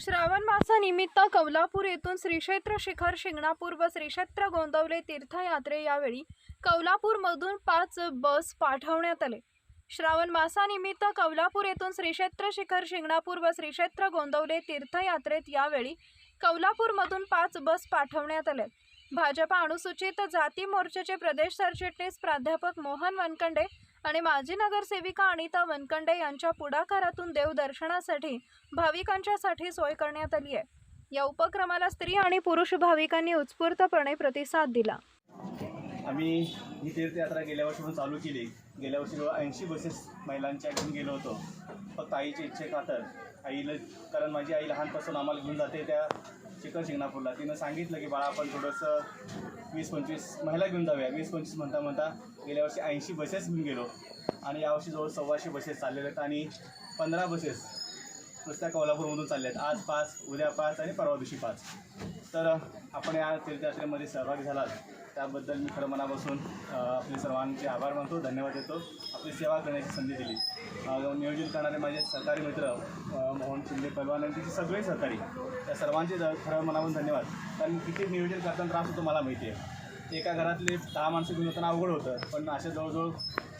श्रावण मासानिमित्त कौलापूर येथून श्रीक्षेत्र शिखर शिंगणापूर व श्रीक्षेत्र गोंदवले तीर्थयात्रे यावेळी कौलापूरमधून पाच बस पाठवण्यात आले. श्रावण मासानिमित्त कौलापूर येथून श्रीक्षेत्र शिखर शिंगणापूर व श्रीक्षेत्र गोंदवले तीर्थयात्रेत यावेळी कौलापूरमधून पाच बस पाठवण्यात आल्या. भाजपा अनुसूचित जाती मोर्चाचे प्रदेश सरचिटणीस प्राध्यापक मोहन वनकंडे आणि माजी नगरसेविका अनिता वनकंडे यांच्या पुढाकारातून देवदर्शनासाठी भाविकांच्यासाठी सोय करण्यात आली आहे. या उपक्रमाला स्त्री आणि पुरुष भाविकांनी उत्स्फूर्तपणे प्रतिसाद दिला. आम्ही ही तीर्थयात्रा गेल्या वर्षीपासून चालू केली. गेल्या वर्षी जवळ ऐंशी बसेस महिलांच्या घेऊन गेलो होतो. फक्त आईच्या इच्छे खातर आईला कारण माझी आई लहानपासून आम्हाला घेऊन जाते त्या चिकन शिंगणापूरला. तिनं सांगितलं की बाळा आपण थोडंसं वीस पंचवीस महिला घेऊन जाऊया. वीस पंचवीस म्हणता म्हणता गेल्या वर्षी ऐंशी बसेस घेऊन गेलो. आणि यावर्षी जवळ सव्वाशे बसेस चाललेल्या आहेत आणि पंधरा बसेस नुसत्या कोल्हापूरमधून चालले आहेत आज पाच उद्या पाच आणि परवा दिवशी पाच. तर आपण या तीर्थयात्रेमध्ये सहभागी झालात. त्याबद्दल मी खरं मनापासून आपले सर्वांचे आभार मानतो धन्यवाद देतो. आपली सेवा करण्याची संधी दिली. अ, नियोजन करणारे माझे सरकारी मित्र मोहन शिंदे पलवान आणि तिचे सगळे सरकारी त्या सर्वांचे खरं मनापासून धन्यवाद. कारण किती नियोजन करताना त्रास होतो मला माहिती आहे एका घरातले दहा माणसं घेऊन होताना अवघड होतं. पण अशा जवळजवळ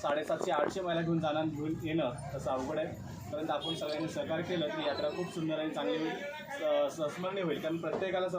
साडेसातशे आठशे महिला घेऊन जाणं घेऊन येणं तसं अवघड आहे. परंतु आपण सगळ्यांनी सहकार्य केलं की यात्रा खूप सुंदर आणि चांगली होईल. संस्मरणीय होईल. कारण प्रत्येकाला स-